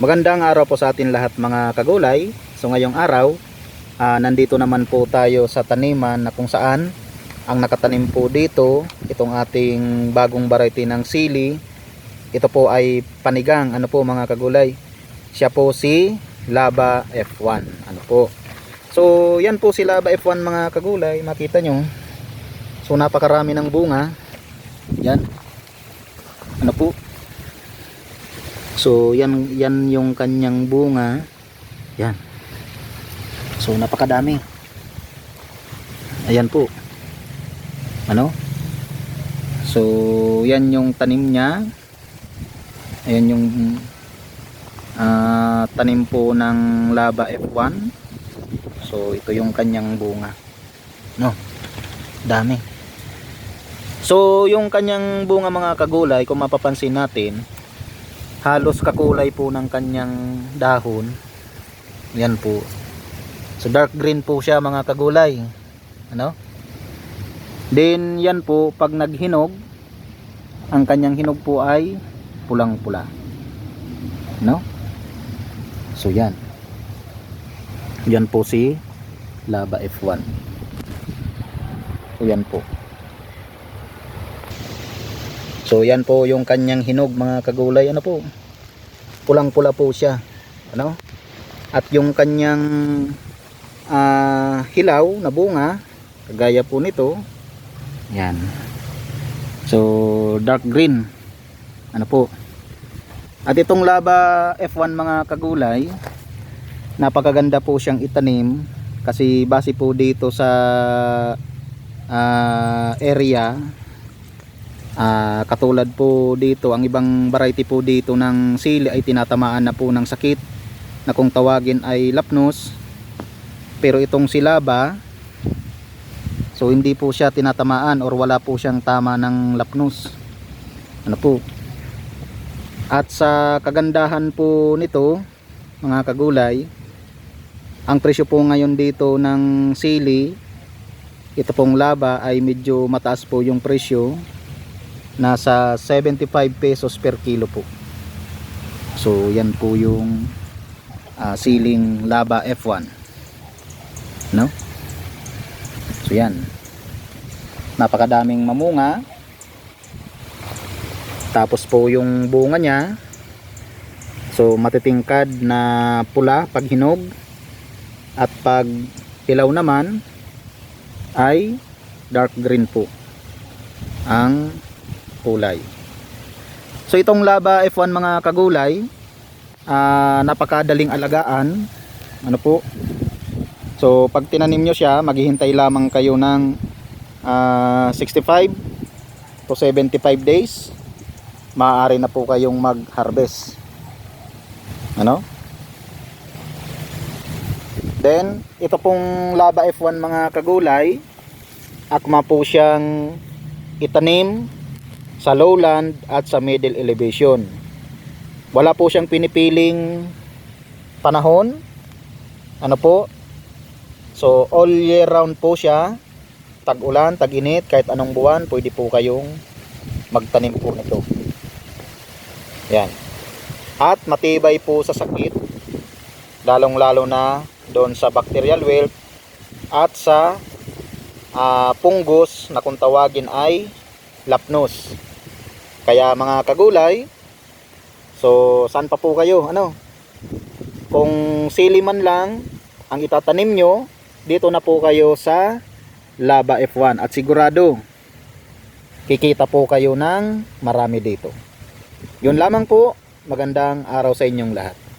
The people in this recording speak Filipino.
Magandang araw po sa atin lahat mga kagulay. So ngayong araw, ah, nandito naman po tayo sa taniman na kung saan ang nakatanim po dito, itong ating bagong variety ng sili. Ito po ay panigang, ano po mga kagulay. Siya po si Laba F1. Ano po. So yan po si Laba F1 mga kagulay, makita nyo. So napakarami ng bunga. Yan. Ano po? So yan yan yung kanyang bunga. Yan. So napakadami. Ayan po. Ano? So yan yung tanim niya. Ayan yung ah, tanim po ng Laba F1. So ito yung kanyang bunga. No. Dami. So yung kanyang bunga mga kagulay kung mapapansin natin halos kakulay po ng kanyang dahon. Yan po. So dark green po siya mga kagulay. Ano? Then yan po pag naghinog ang kanyang hinog po ay pulang pula no so yan. Yan po si laba F1 so yan po So yan po yung kanyang hinog mga kagulay ano po. Pulang-pula po siya. Ano? At yung kanyang ah, hilaw na bunga kagaya po nito. Yan. So dark green. Ano po? At itong laba F1 mga kagulay napakaganda po siyang itanim kasi base po dito sa ah, area Ah, katulad po dito, ang ibang variety po dito ng sili ay tinatamaan na po ng sakit na kung tawagin ay lapnos. Pero itong silaba, so hindi po siya tinatamaan or wala po siyang tama ng lapnos. Ano po? At sa kagandahan po nito, mga kagulay, ang presyo po ngayon dito ng sili, ito pong laba ay medyo mataas po yung presyo nasa 75 pesos per kilo po. So yan po yung ah, siling laba F1 no? So yan. Napakadaming mamunga. Tapos po yung bunga niya. So matitingkad na pula pag hinog. At pag hilaw naman ay dark green po ang kulay. So itong laba F1 mga kagulay, ah, napakadaling alagaan. Ano po? So pag tinanim nyo siya, maghihintay lamang kayo ng ah, 65 to 75 days. Maaari na po kayong mag-harvest. Ano? Then, ito pong laba F1 mga kagulay, akma po siyang itanim sa lowland at sa middle elevation. Wala po siyang pinipiling panahon. Ano po? So all year round po siya. Tag-ulan, tag-init, kahit anong buwan, pwede po kayong magtanim po nito. Yan. At matibay po sa sakit. Lalong-lalo na doon sa bacterial wilt at sa ah, punggos na kung tawagin ay lapnos. Kaya mga kagulay, so saan pa po kayo? Ano? Kung sili man lang ang itatanim nyo, dito na po kayo sa Laba F1 at sigurado kikita po kayo ng marami dito. Yun lamang po, magandang araw sa inyong lahat.